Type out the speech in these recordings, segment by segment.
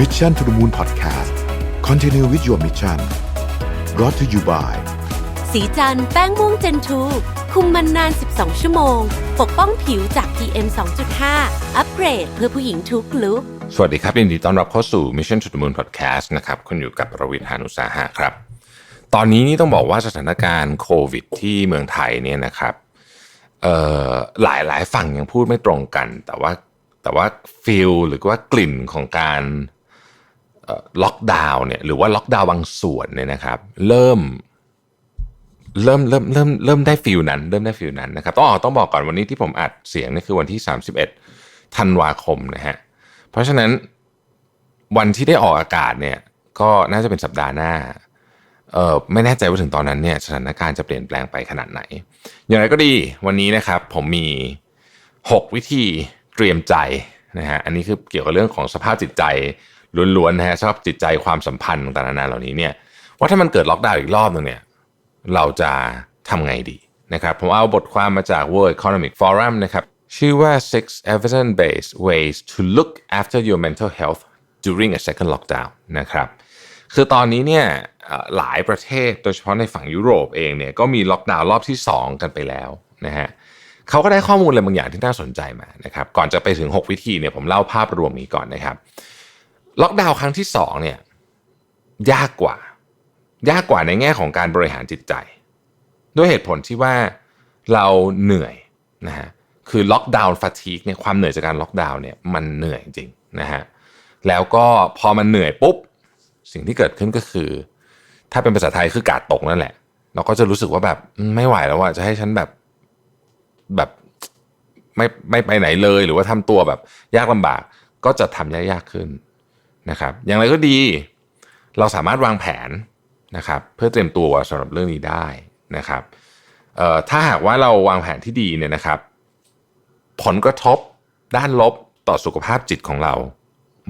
Mission to the Moon Podcast Continue with your mission brought to you by สีจันแป้งม่วงเจนทูคุมมันนาน 12 ชั่วโมง ปกป้องผิวจาก PM 2.5 อัปเกรดเพื่อผู้หญิงทุกลุกสวัสดีครับยินดีต้อนรับเข้าสู่ Mission to the Moon Podcast นะครับคุณอยู่กับประวิทยานุสาหะครับ ตอนนี้นี่ต้องบอกว่าสถานการณ์โควิด ที่เมืองไทยเนี่ยนะครับเอ่อหลายหลายฝั่งยังพูดไม่ตรงกัน แต่ว่าแต่ว่าฟิลหรือว่ากลิ่นของการเอ่อ ล็อกดาวน์เนี่ยหรือว่าล็อกดาวน์บางส่วนเนี่ยนะครับ เริ่มเริ่มเริ่มเริ่มเริ่มได้ฟิลนั้น เริ่มได้ฟิลนั้นนะครับต้องต้องบอกก่อนวันนี้ที่ผมอัดเสียงนี่คือวันที่ 31ธันวาคมนะฮะเพราะฉะนั้นวันที่ได้ออกอากาศเนี่ยก็น่าจะเป็นสัปดาห์หน้าเออไม่แน่ใจว่าถึงตอนนั้นเนี่ยสถานการณ์จะเปลี่ยนแปลงไปขนาดไหน อย่างไรก็ดีวันนี้นะครับผมมี 6 วิธีเตรียมใจนะฮะอันนี้คือเกี่ยวกับเรื่องของสภาพจิตใจ ล้วนๆนะฮะสภาพจิตใจความสัมพันธ์ต่างๆนานาเหล่านี้เนี่ยว่าถ้ามันเกิดล็อกดาวน์อีกรอบหนึงเนี่ยเราจะทำไงดีนะครับผมเอาบทความมาจาก World Economic Forum นะครับชื่อว่า six evidence-based ways to look after your mental health during a second lockdown นะครับคือตอนนี้เนี่ยหลายประเทศโดยเฉพาะในฝั่งยุโรปเองเนี่ยก็มีล็อกดาวน์รอบที่ 2 กันไปแล้วนะฮะเขาก็ได้ข้อมูลอะไรบางอย่างที่น่าสนใจมานะครับก่อนจะไปถึง 6 วิธีเนี่ยผมเล่าภาพรวมนี้ก่อนนะครับ ล็อกดาวน์ครั้งที่2เนี่ยยากกว่า ยากกว่าในแง่ของการบริหารจิตใจ ด้วยเหตุผลที่ว่าเราเหนื่อยนะฮะคือล็อกดาวน์ฟาทีกเนี่ยความเหนื่อยจากการล็อกดาวน์เนี่ยมันเหนื่อยจริงนะฮะแล้วก็พอมันเหนื่อยปุ๊บ สิ่งที่เกิดขึ้นก็คือ ถ้าเป็นภาษาไทยคือกาดตกนั่นแหละ เราก็จะรู้สึกว่าแบบไม่ไหวแล้วว่าจะให้ฉันแบบแบบไม่ไม่ไปไหนเลย หรือว่าทำตัวแบบยากลำบากก็จะทำยากๆขึ้น นะครับ อย่างไรก็ดี เราสามารถวางแผนนะครับ เพื่อเตรียมตัวสำหรับเรื่องนี้ได้นะครับถ้าหากว่าเราวางแผนที่ดีเนี่ยนะครับ ผลกระทบด้านลบต่อสุขภาพจิตของเรา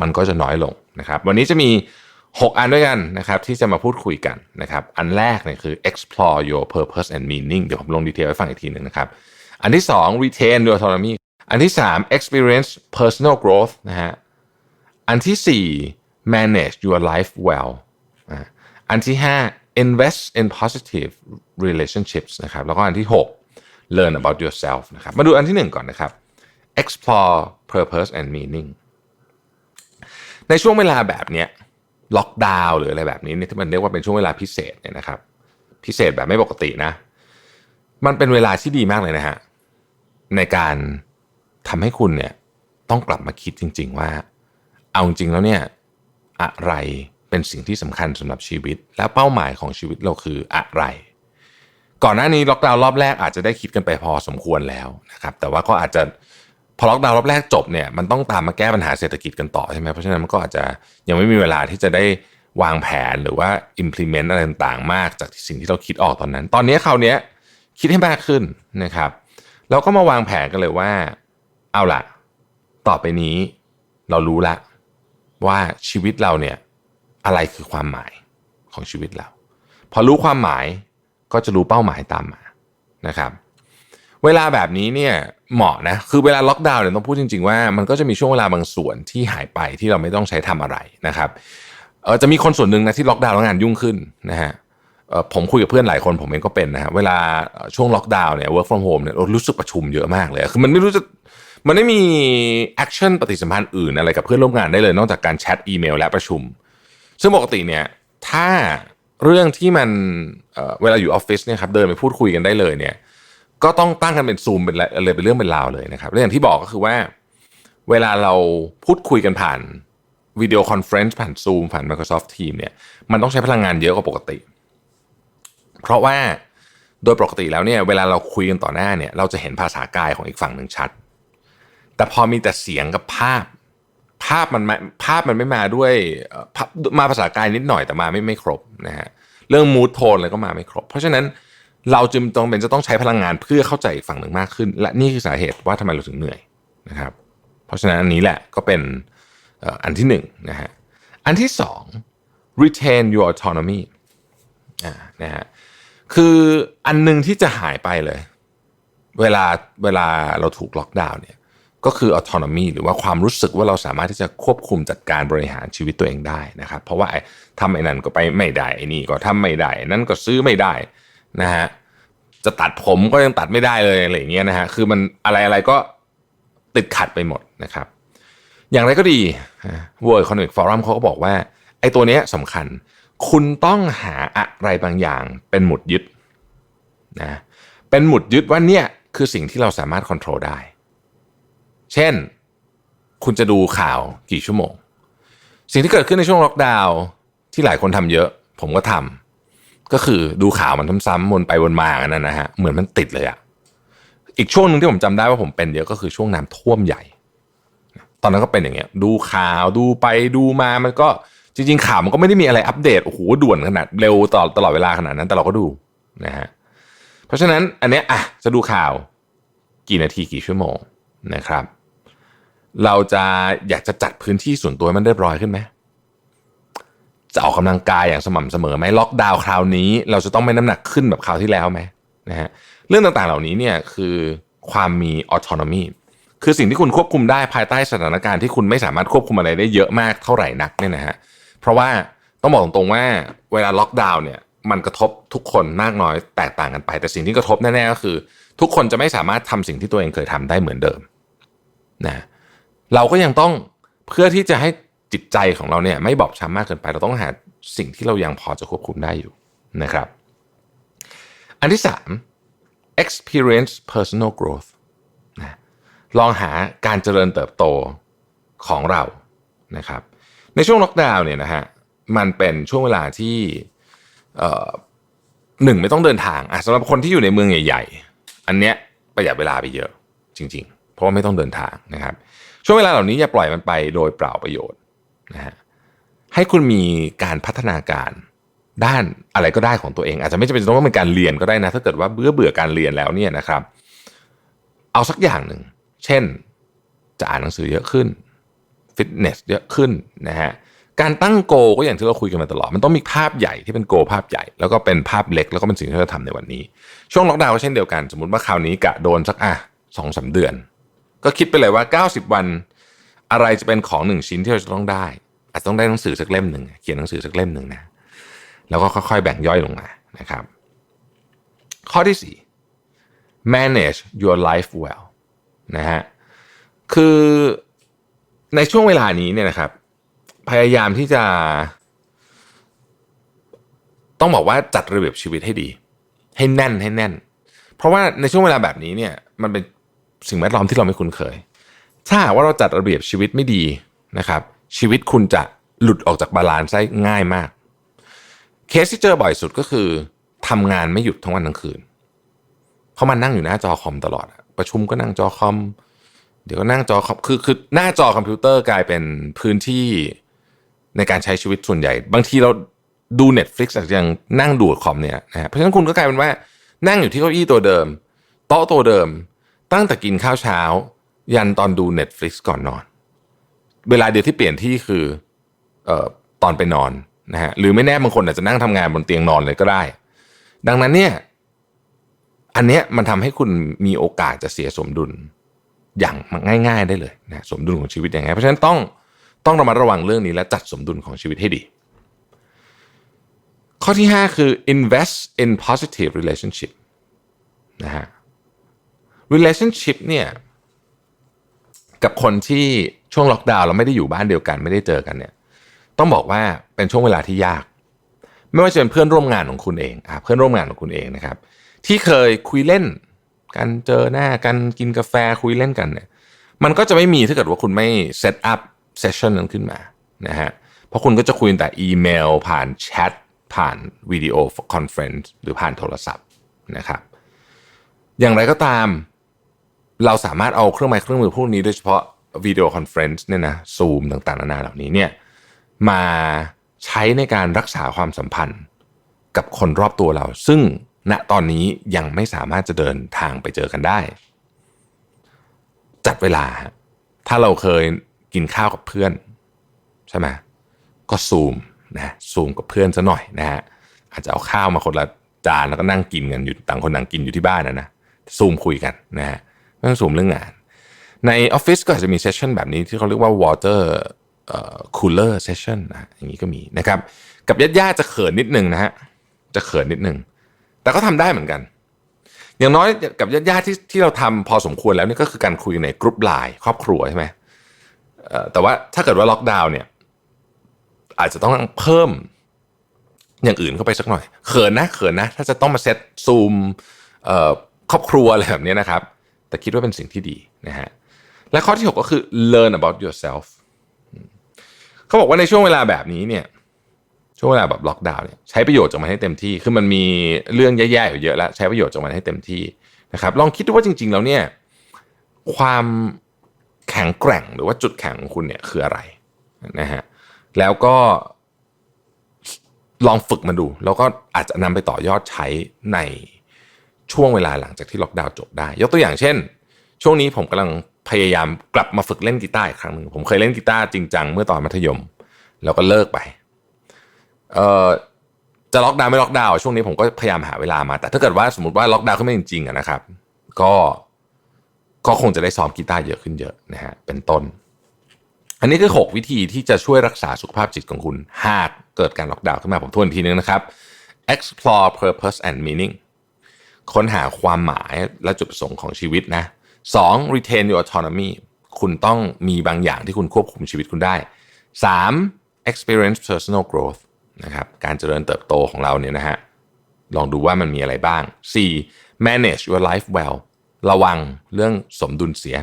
มันก็จะน้อยลงนะครับ วันนี้จะมี 6 อันด้วยกันนะครับ ที่จะมาพูดคุยกันนะครับ อันแรกเนี่ยคือ explore your purpose and meaning เดี๋ยวผมลงดีเทลให้ฟังอีกทีหนึ่งนะครับ อันที่ 2 retain your autonomy อันที่ 3 experience personal growth นะฮะ อันที่ 4 manage your life well อันที่ 5 invest in positive relationships นะครับแล้วก็อันที่ 6 learn about yourself นะครับมาดูอันที่ 1 ก่อนนะครับ explore purpose and meaning ในช่วงเวลาแบบเนี้ยล็อกดาวน์หรืออะไรแบบนี้เนี่ยที่มันเรียกว่าเป็นช่วงเวลาพิเศษเนี่ยนะครับ พิเศษแบบไม่ปกตินะ มันเป็นเวลาที่ดีมากเลยนะฮะในการทำให้คุณเนี่ยต้องกลับมาคิดจริง ๆ ว่า เอาจริงแล้วเนี่ยอะไรเป็นสิ่งที่สำคัญสำหรับชีวิต และเป้าหมายของชีวิตเราคืออะไร ก่อนหน้านี้ล็อกดาวน์รอบแรกอาจจะได้คิดกันไปพอสมควรแล้วนะครับแต่ว่าก็อาจจะพอล็อกดาวน์รอบแรกจบเนี่ยมันต้องตามมาแก้ปัญหาเศรษฐกิจกันต่อใช่ไหมเพราะฉะนั้นมันก็อาจจะยังไม่มีเวลาที่จะได้วางแผนหรือว่า implement อะไรต่างๆ มากจากสิ่งที่เราคิดออกตอนนั้น ตอนนี้คราวนี้คิดให้มากขึ้นนะครับเราก็มาวางแผนกันเลยว่า เอาล่ะ ต่อไปนี้เรารู้ละ ว่าชีวิตเราเนี่ยอะไรคือความหมายของชีวิตเรา พอรู้ความหมายก็จะรู้เป้าหมายตามมานะครับ เวลาแบบนี้เนี่ยเหมาะนะคือเวลาล็อกดาวน์เนี่ยต้องพูดจริง ๆ ว่ามันก็จะมีช่วงเวลาบางส่วนที่หายไปที่เราไม่ต้องใช้ทำอะไรนะครับเออจะมีคนส่วนหนึ่งนะที่ล็อกดาวน์แล้วงานยุ่งขึ้นนะฮะผมคุยกับเพื่อนหลายคนผมเองก็เป็นนะฮะเวลาช่วงล็อกดาวน์เนี่ย work from home เนี่ยรู้สึกประชุมเยอะมากเลย คือมันไม่รู้จะ มันไม่มีแอคชั่นปฏิสัมพันธ์อื่นอะไรกับเพื่อนร่วมงานได้เลย นอกจากการแชทอีเมลและประชุม ซึ่งปกติเนี่ยถ้าเรื่องที่มันเเวลาอยู่ออฟฟิศเนี่ยครับเดินไปพูดคุยกันได้เลยเนี่ยก็ต้องตั้งกันเป็นซูมเป็นอะไรเป็นเรื่องเป็นราวเลยนะครับและอย่างที่บอกก็คือว่า เวลาเราพูดคุยกันผ่านวิดีโอคอนเฟรนซ์ผ่านซูมผ่าน Microsoft Teams เนี่ยมันต้องใช้พลังงานเยอะกว่าปกติ เพราะว่าโดยปกติแล้วเนี่ยเวลาเราคุยกันต่อหน้าเนี่ยเราจะเห็นภาษากายของอีกฝั่งหนึ่งชัด แต่พอมีแต่เสียงกับภาพ ภาพมันภาพมันไม่มาด้วยมาภาษากายนิดหน่อยแต่มาไม่ไม่ครบนะฮะเรื่องมูทโทนอะไรก็มาไม่ครบ เพราะฉะนั้นเราจึงต้องเป็นจะต้องใช้พลังงานเพื่อเข้าใจฝั่งหนึ่งมากขึ้น และนี่คือสาเหตุว่าทำไมเราถึงเหนื่อยนะครับ เพราะฉะนั้นอันนี้แหละก็เป็นอันที่หนึ่งนะฮะอันที่สอง retain your autonomy อ่านะฮะคืออันหนึ่งที่จะหายไปเลย เวลาเวลาเราถูกล็อกดาวน์เนี่ย ก็คือ autonomy หรือว่าความรู้สึกว่าเราสามารถที่จะควบคุมจัดการบริหารชีวิตตัวเองได้นะครับ เพราะว่าทำไอ้นั่นก็ไปไม่ได้ไอ้นี่ก็ทำไม่ได้นั่นก็ซื้อไม่ได้นะฮะจะตัดผมก็ยังตัดไม่ได้เลยอะไรอย่างเงี้ยนะฮะคือมันอะไรอะไรก็ติดขัดไปหมดนะครับ อย่างไรก็ดี World Economic Forum เขาก็บอกว่าไอ้ตัวเนี้ยสำคัญ คุณต้องหาอะไรบางอย่างเป็นหมุดยึดนะเป็นหมุดยึดว่าเนี่ยคือสิ่งที่เราสามารถควบคุมได้ เช่น คุณจะดูข่าวกี่ชั่วโมง สิ่งที่เกิดขึ้นในช่วงล็อกดาวน์ที่หลายคนทำเยอะ ผมก็ทำก็คือดูข่าวมันซ้ำๆวนไปวนมากันนะนะฮะเหมือนมันติดเลยอะอีกช่วงหนึ่งที่ผมจำได้ว่าผมเป็นเยอะก็คือช่วงน้ำท่วมใหญ่ ตอนนั้นก็เป็นอย่างเงี้ย ดูข่าวดูไปดูมามันก็จริงๆข่าวมันก็ไม่ได้มีอะไรอัปเดตโอ้โหด่วนขนาดเร็วตลอดตลอดเวลาขนาดนั้นแต่เราก็ดูนะฮะเพราะฉะนั้นอันเนี้ยอะจะดูข่าวกี่นาทีกี่ชั่วโมงนะครับ เราจะอยากจะจัดพื้นที่ส่วนตัวมันเรียบร้อยขึ้นไหมจะออกกำลังกายอย่างสม่ำเสมอไหมล็อกดาวน์คราวนี้ เราจะต้องไม่น้ำหนักขึ้นแบบคราวที่แล้วไหมนะฮะเรื่องต่างๆเหล่านี้เนี่ยคือความมี autonomy คือสิ่งที่คุณควบคุมได้ภายใต้สถานการณ์ที่คุณไม่สามารถควบคุมอะไรได้เยอะมากเท่าไหร่นักเนี่ยนะฮะเพราะว่าต้องบอกตรงๆว่าเวลาล็อกดาวน์เนี่ยมันกระทบทุกคนมากน้อยแตกต่างกันไป แต่สิ่งที่กระทบแน่ๆก็คือ ทุกคนจะไม่สามารถทำสิ่งที่ตัวเองเคยทำได้เหมือนเดิมนะ เราก็ยังต้องเพื่อที่จะให้จิตใจของเราเนี่ยไม่บอบช้ำมากเกินไป เราต้องหาสิ่งที่เรายังพอจะควบคุมได้อยู่นะครับ อันที่สาม experience personal growth นะลองหาการเจริญเติบโตของเรานะครับ ในช่วงล็อกดาวน์เนี่ยนะฮะมันเป็นช่วงเวลาที่หนึ่งไม่ต้องเดินทางอะสำหรับคนที่อยู่ในเมืองใหญ่ ๆ อันเนี้ยประหยัดเวลาไปเยอะจริง ๆ เพราะว่าไม่ต้องเดินทางนะครับ ช่วงเวลาเหล่านี้อย่าปล่อยมันไปโดยเปล่าประโยชน์นะฮะให้คุณมีการพัฒนาการด้านอะไรก็ได้ของตัวเอง อาจจะไม่จำเป็นต้องเป็นการเรียนก็ได้นะ ถ้าเกิดว่าเบื่อเบื่อการเรียนแล้วเนี่ยนะครับ เอาสักอย่างหนึ่ง เช่น จะอ่านหนังสือเยอะขึ้นฟิตเนสเยอะขึ้นนะฮะการตั้งโกก็อย่างที่เราคุยกันมาตลอด มันต้องมีภาพใหญ่ที่เป็นโกภาพใหญ่ แล้วก็เป็นภาพเล็กแล้วก็เป็นสิ่งที่เราทำในวันนี้ ช่วงล็อกดาวน์ก็เช่นเดียวกัน สมมติว่าคราวนี้กะโดนสักอะสองสาเดือน ก็คิดไปเลยว่า 90 วัน อะไรจะเป็นของหนึ่งชิ้นที่เราจะต้องได้ อาจจะต้องได้หนังสือสักเล่มหนึ่งเขียนหนังสือสักเล่มหนึ่งนะแล้วก็ค่อยๆแบ่งย่อยลงมานะครับ ข้อที่ 4 manage your life well นะฮะคือในช่วงเวลานี้เนี่ยนะครับ พยายามที่จะ ต้องบอกว่าจัดระเบียบชีวิตให้ดี ให้แน่นให้แน่น เพราะว่าในช่วงเวลาแบบนี้เนี่ย มันเป็น สิ่งแวดล้อมที่เราไม่คุ้นเคย ถ้าหากว่าเราจัดระเบียบชีวิตไม่ดีนะครับ ชีวิตคุณจะหลุดออกจากบาลานซ์ได้ง่ายมาก เคสที่เจอบ่อยสุดก็คือทำงานไม่หยุดทั้งวันทั้งคืน เพราะมันนั่งอยู่หน้าจอคอมตลอด ประชุมก็นั่งจอคอม เดี๋ยวก็นั่งจอคอมคือคือหน้าจอคอมพิวเตอร์กลายเป็นพื้นที่ในการใช้ชีวิตส่วนใหญ่ บางทีเราดู Netflix อาจจะยังนั่งดูคอมเนี่ยนะเพราะฉะนั้นคุณก็กลายเป็นว่า นั่งอยู่ที่เก้าอี้ตัวเดิม โต๊ะตัวเดิม ตั้งแต่กินข้าวเช้า ยันตอนดู Netflix ก่อนนอน เวลาเดียวที่เปลี่ยนที่คือเอ่อตอนไปนอนนะฮะหรือไม่แน่บางคนอาจจะนั่งทำงานบนเตียงนอนเลยก็ได้ ดังนั้นเนี่ยอันเนี้ยมันทำให้คุณมีโอกาสจะเสียสมดุลอย่างง่าย ๆ ได้เลยนะสมดุลของชีวิตอย่างไงเพราะฉะนั้นต้องต้องระมัดระวังเรื่องนี้และจัดสมดุลของชีวิตให้ดี ข้อที่ 5 คือ invest in positive relationship นะฮะ relationship เนี่ยกับคนที่ช่วงล็อกดาวน์เราไม่ได้อยู่บ้านเดียวกันไม่ได้เจอกันเนี่ย ต้องบอกว่าเป็นช่วงเวลาที่ยาก ไม่ว่าจะเป็นเพื่อนร่วมงานของคุณเองอะเพื่อนร่วมงานของคุณเองนะครับ ที่เคยคุยเล่นกันเจอหน้ากันกินกาแฟคุยเล่นกันเนี่ย มันก็จะไม่มีถ้าเกิดว่าคุณไม่เซตอัพเซสชันนั้นขึ้นมานะฮะเพราะคุณก็จะคุยแต่อีเมล ผ่านแชทผ่านวิดีโอคอนเฟรนซ์หรือผ่านโทรศัพท์นะครับ อย่างไรก็ตาม เราสามารถเอาเครื่องไม้เครื่องมือพวกนี้โดยเฉพาะวิดีโอคอนเฟรนซ์เนี่ยนะซูมต่างๆนานาเหล่านี้เนี่ยมาใช้ในการรักษาความสัมพันธ์กับคนรอบตัวเรา ซึ่งณตอนนี้ยังไม่สามารถจะเดินทางไปเจอกันได้ จัดเวลา ถ้าเราเคยกินข้าวกับเพื่อน ใช่ไหมก็ซูมนะซูมกับเพื่อนซะหน่อยนะฮะอาจจะเอาข้าวมาคนละจานแล้วก็นั่งกินกันอยู่ต่างคนต่างกินอยู่ที่บ้านนะนะซูมคุยกันนะฮะ ไม่ต้องซูมเรื่องงาน ในออฟฟิศก็อาจจะมีเซสชันแบบนี้ที่เขาเรียกว่า water เอ่อ cooler session นะอย่างนี้ก็มีนะครับ กับญาติๆจะเขินนิดนึงนะฮะจะเขินนิดนึง แต่ก็ทำได้เหมือนกัน อย่างน้อยกับญาติๆที่ที่เราทำพอสมควรแล้วนี่ก็คือการคุยในกรุ๊ปไลน์ครอบครัวใช่ไหมแต่ว่าถ้าเกิดว่าล็อกดาวน์เนี่ย อาจจะต้องเพิ่มอย่างอื่นเข้าไปสักหน่อย เขินนะเขินนะ ถ้าจะต้องมาเซตซูมเอ่อครอบครัวอะไรแบบนี้นะครับ แต่คิดว่าเป็นสิ่งที่ดีนะฮะและข้อที่ 6 ก็คือ learn about yourself เขาบอกว่าในช่วงเวลาแบบนี้เนี่ยช่วงเวลาแบบล็อกดาวน์เนี่ยใช้ประโยชน์จากมันให้เต็มที่คือมันมีเรื่องแย่ๆอยู่เยอะแล้วใช้ประโยชน์จากมันให้เต็มที่นะครับลองคิดดูว่าจริง ๆ แล้วเนี่ยความแข็งแกร่งหรือว่าจุดแข็งของคุณเนี่ยคืออะไรนะฮะแล้วก็ลองฝึกมันดู แล้วก็อาจจะนำไปต่อยอดใช้ใน ช่วงเวลาหลังจากที่ล็อกดาวน์จบได้ ยกตัวอย่างเช่น ช่วงนี้ผมกำลังพยายามกลับมาฝึกเล่นกีตาร์อีกครั้งหนึ่งผมเคยเล่นกีตาร์จริงจังเมื่อตอนมัธยม แล้วก็เลิกไปเอ่อจะล็อกดาวน์ไม่ล็อกดาวน์ช่วงนี้ผมก็พยายามหาเวลามา แต่ถ้าเกิดว่าสมมติว่าล็อกดาวน์ขึ้นมาจริงๆนะครับ ก็ก็คงจะได้ซ้อมกีตาร์เยอะขึ้นเยอะนะฮะเป็นต้น อันนี้คือ 6 วิธีที่จะช่วยรักษาสุขภาพจิตของคุณ หากเกิดการล็อกดาวน์ขึ้นมาผมทวนอีกทีนึงนะครับ explore purpose and meaning ค้นหาความหมายและจุดประสงค์ของชีวิตนะ 2. retain your autonomy คุณต้องมีบางอย่างที่คุณควบคุมชีวิตคุณได้ 3. experience personal growth นะครับการเจริญเติบโตของเราเนี่ยนะฮะลองดูว่ามันมีอะไรบ้าง 4. manage your life well ระวังเรื่องสมดุลเสีย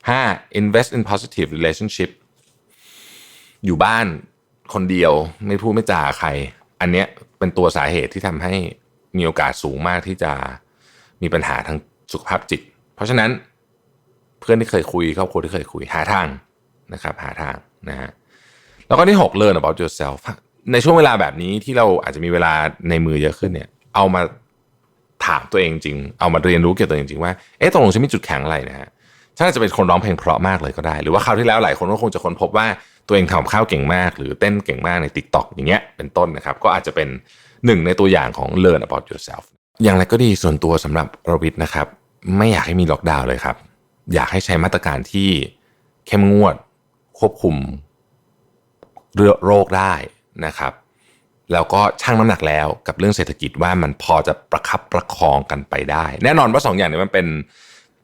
5. invest in positive relationship อยู่บ้านคนเดียวไม่พูดไม่จาใคร อันเนี้ยเป็นตัวสาเหตุที่ทำให้ มีโอกาสสูงมากที่จะมีปัญหาทางสุขภาพจิต เพราะฉะนั้นเพื่อนที่เคยคุยครอบครัวที่เคยคุยหาทางนะครับ หาทางนะฮะแล้วก็ที่6 learn about yourself ในช่วงเวลาแบบนี้ที่เราอาจจะมีเวลาในมือเยอะขึ้นเนี่ย เอามาถามตัวเองจริง เอามาเรียนรู้เกี่ยวกับตัวเองจริงว่า เอ๊ะตกลงฉันมีจุดแข็งอะไรนะฮะฉันอาจจะเป็นคนร้องเพลงเพราะมากเลยก็ได้ หรือว่าคราวที่แล้วหลายคนก็คงจะค้นพบว่าตัวเองทำข้าวเก่งมาก หรือเต้นเก่งมากใน Tik t o อกอย่างเงี้ยเป็นต้นนะครับ ก็อาจจะเป็น หนึ่งในตัวอย่างของ learn about yourself อย่างไรก็ดีส่วนตัวสำหรับประวิทย์นะครับ ไม่อยากให้มีล็อกดาวน์เลยครับ อยากให้ใช้มาตรการที่เข้มงวด ควบคุมเรือโรคได้นะครับ แล้วก็ชั่งน้ำหนักแล้วกับเรื่องเศรษฐกิจว่ามันพอจะประคับประคองกันไปได้ แน่นอนว่าสองอย่างนี้มันเป็น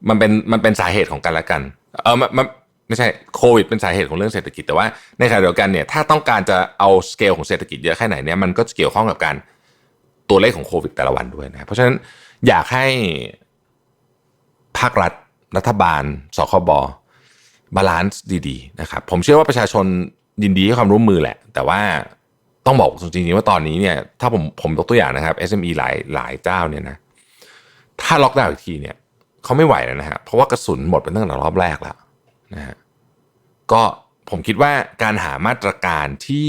มันเป็นมันเป็นสาเหตุของกันและกัน เออมัน ไม่ใช่โควิดเป็นสาเหตุของเรื่องเศรษฐกิจแต่ว่าในขณะเดียวกันเนี่ยถ้าต้องการจะเอาสเกลของเศรษฐกิจเยอะแค่ไหนเนี่ยมันก็จะเกี่ยวข้องกับการตัวเลขของโควิดแต่ละวันด้วยนะเพราะฉะนั้นอยากให้ภาครัฐรัฐบาลสคบบาลานซ์ดีๆนะครับผมเชื่อว่าประชาชนยินดีให้ความร่วมมือแหละ แต่ว่าต้องบอกจริงๆว่าตอนนี้เนี่ยถ้าผมผมยกตัวอย่างนะครับ SME หลายหลายเจ้าเนี่ยนะถ้าล็อกดาวน์อีกทีเนี่ยเขาไม่ไหวแล้วนะฮะเพราะว่ากระสุนหมดไปตั้งแต่รอบแรกแล้วนะฮะ ก็ผมคิดว่าการหามาตรการที่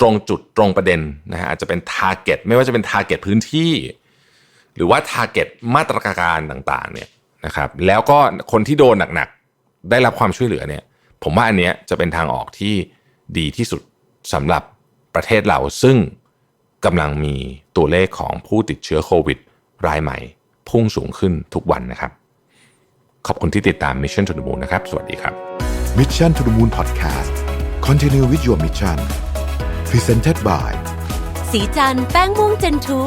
ตรงจุดตรงประเด็นนะฮะอาจจะเป็น t a r g e t ไม่ว่าจะเป็น t a r g e t พื้นที่ หรือว่า t a r g e t มาตรการต่างๆเนี่ยนะครับแล้วก็คนที่โดนหนักๆ ได้รับความช่วยเหลือเนี่ยผมว่าอันเนี้ยจะเป็นทางออกที่ดีที่สุดสำหรับประเทศเราซึ่งกำลังมีตัวเลขของผู้ติดเชื้อโควิด รายใหม่ พุ่งสูงขึ้นทุกวันนะครับ ขอบคุณที่ติดตาม Mission to the Moon นะครับ สวัสดีครับ Mission to the Moon Podcast Continue with your mission Presented by สีจันแป้งม่วงเจนทู